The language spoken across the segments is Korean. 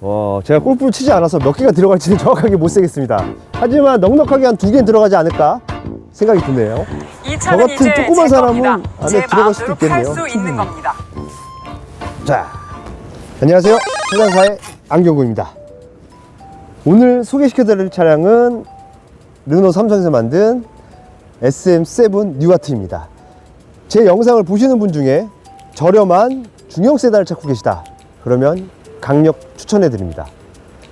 어, 제가 골프를 치지 않아서 몇 개가 들어갈지는 정확하게 못 세겠습니다. 하지만 넉넉하게 한 두 개는 들어가지 않을까 생각이 드네요. 이 차는 같은 이제 조그만 제 사람은 겁니다. 안에 제 들어갈 수도 마음대로 팔 있겠네요. 수 있는 겁니다. 자, 안녕하세요. 세상사의 안경구입니다. 오늘 소개시켜드릴 차량은 르노 삼성에서 만든 SM7 뉴아트입니다. 제 영상을 보시는 분 중에 저렴한 중형 세단을 찾고 계시다. 그러면 강력 추천해 드립니다.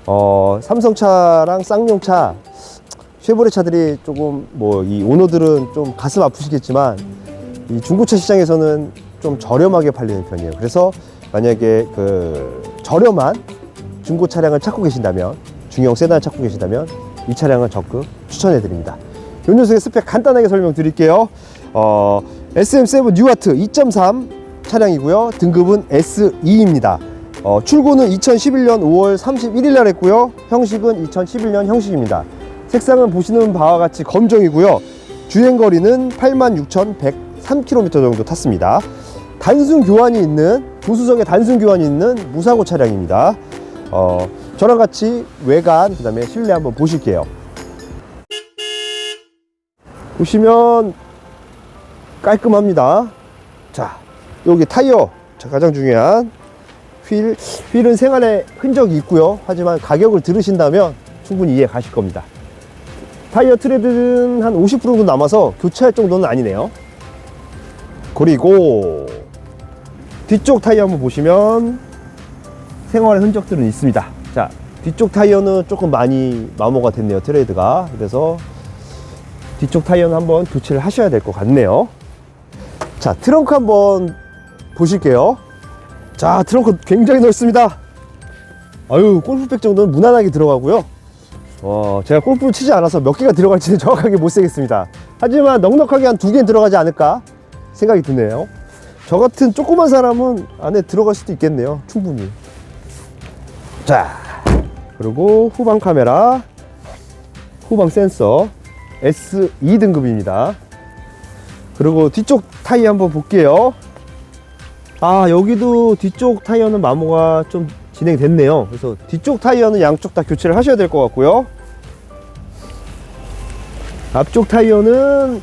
어, 삼성차랑 쌍용차, 쉐보레 차들이 조금 뭐 이 오너들은 좀 가슴 아프시겠지만 이 중고차 시장에서는 좀 저렴하게 팔리는 편이에요. 그래서 만약에 그 저렴한 중고 차량을 찾고 계신다면 중형 세단을 찾고 계신다면 이 차량을 적극 추천해 드립니다. 요 녀석의 스펙 간단하게 설명드릴게요. 어, SM7 뉴아트 2.3 차량이고요. 등급은 SE입니다. 어, 출고는 2011년 5월 31일 날 했고요. 형식은 2011년 형식입니다. 색상은 보시는 바와 같이 검정이고요. 주행 거리는 86,103km 정도 탔습니다. 단순 교환이 있는 보수석에 단순 교환이 있는 무사고 차량입니다. 어, 저랑 같이 외관 그 다음에 실내 한번 보실게요. 보시면 깔끔합니다. 자, 여기 타이어 자, 가장 중요한 휠 휠은 생활에 흔적이 있고요. 하지만 가격을 들으신다면 충분히 이해 가실 겁니다. 타이어 트레드는 한 50% 정도 남아서 교체할 정도는 아니네요. 그리고 뒤쪽 타이어 한번 보시면 생활의 흔적들은 있습니다. 자, 뒤쪽 타이어는 조금 많이 마모가 됐네요. 트레이드가. 그래서 뒤쪽 타이어는 한번 교체를 하셔야 될 것 같네요. 자, 트렁크 한번 보실게요. 자, 트렁크 굉장히 넓습니다. 아유, 골프백 정도는 무난하게 들어가고요. 어, 제가 골프를 치지 않아서 몇 개가 들어갈지는 정확하게 못 세겠습니다. 하지만 넉넉하게 한 두 개는 들어가지 않을까 생각이 드네요. 저 같은 조그만 사람은 안에 들어갈 수도 있겠네요. 충분히. 자, 그리고 후방 카메라, 후방 센서 SE 등급입니다. 그리고 뒤쪽 타이어 한번 볼게요. 아, 여기도 뒤쪽 타이어는 마모가 좀 진행됐네요. 그래서 뒤쪽 타이어는 양쪽 다 교체를 하셔야 될 것 같고요. 앞쪽 타이어는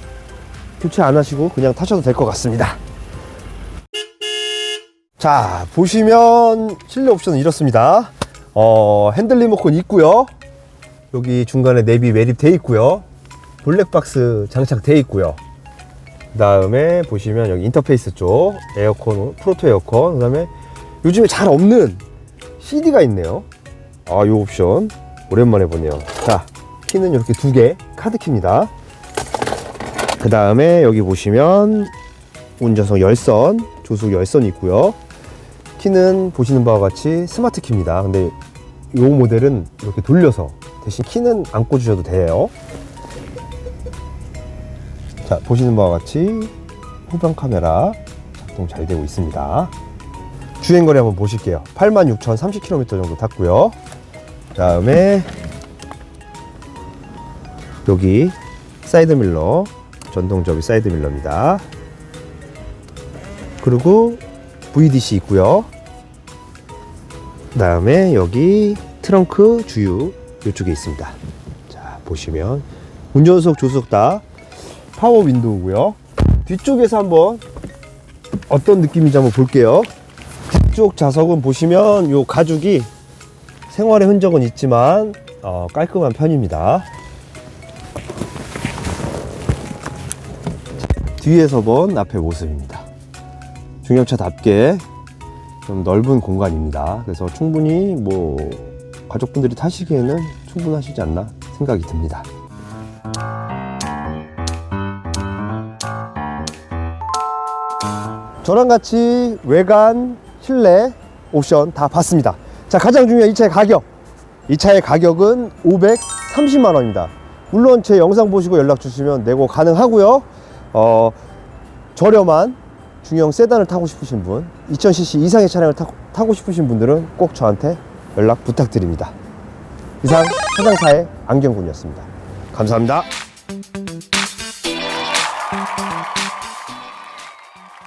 교체 안 하시고 그냥 타셔도 될 것 같습니다. 자, 보시면 실내 옵션은 이렇습니다. 어, 핸들 리모컨 있고요. 여기 중간에 내비 매립돼 있고요. 블랙박스 장착돼 있고요. 그 다음에 보시면 여기 인터페이스 쪽 에어컨, 프로토 에어컨, 그 다음에 요즘에 잘 없는 CD가 있네요. 아, 요 옵션 오랜만에 보네요. 자, 키는 이렇게 두 개, 카드 키입니다. 그 다음에 여기 보시면 운전석 열선, 조수석 열선이 있고요. 키는 보시는 바와 같이 스마트 키입니다. 근데 이 모델은 이렇게 돌려서 대신 키는 안 꽂으셔도 돼요. 자, 보시는 바와 같이 후방 카메라 작동 잘 되고 있습니다. 주행거리 한번 보실게요. 86,030km 정도 탔고요. 다음에 여기 사이드 밀러 전동 접이 사이드 밀러입니다. 그리고 VDC 있고요. 그다음에 여기 트렁크 주유 이쪽에 있습니다. 자 보시면 운전석 조수석 다 파워 윈도우고요. 뒤쪽에서 한번 어떤 느낌인지 한번 볼게요. 뒤쪽 좌석은 보시면 요 가죽이 생활의 흔적은 있지만 어, 깔끔한 편입니다. 뒤에서 본 앞의 모습입니다. 중형차답게 좀 넓은 공간입니다. 그래서 충분히 뭐 가족분들이 타시기에는 충분하시지 않나 생각이 듭니다. 저랑 같이 외관, 실내 옵션 다 봤습니다. 자, 가장 중요한 이 차의 가격. 이 차의 가격은 530만 원입니다. 물론 제 영상 보시고 연락 주시면 내고 가능하고요. 어, 저렴한 중형 세단을 타고 싶으신 분, 2000cc 이상의 차량을 타, 타고 싶으신 분들은 꼭 저한테 연락 부탁드립니다. 이상 차장사의 안경군이었습니다. 감사합니다.